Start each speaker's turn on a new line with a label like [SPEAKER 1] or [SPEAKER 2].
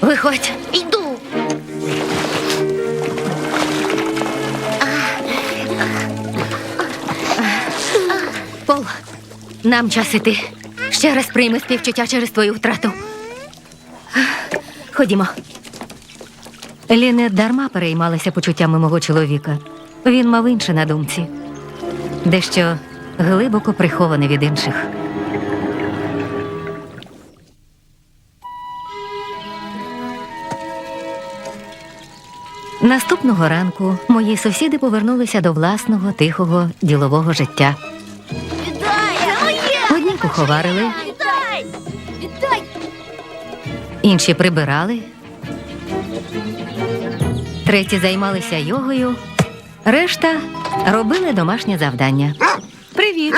[SPEAKER 1] Виходь.
[SPEAKER 2] Йду.
[SPEAKER 1] Пол, нам час іти. Ще раз прийми співчуття через твою втрату. Ходімо. Лі не дарма переймалася почуттями мого чоловіка. Він мав інше на думці. Дещо глибоко приховане від інших. Наступного ранку мої сусіди повернулися до власного тихого ділового життя. Одні куховарили, інші прибирали, треті займалися йогою, решта робили домашнє завдання.
[SPEAKER 3] Привіт.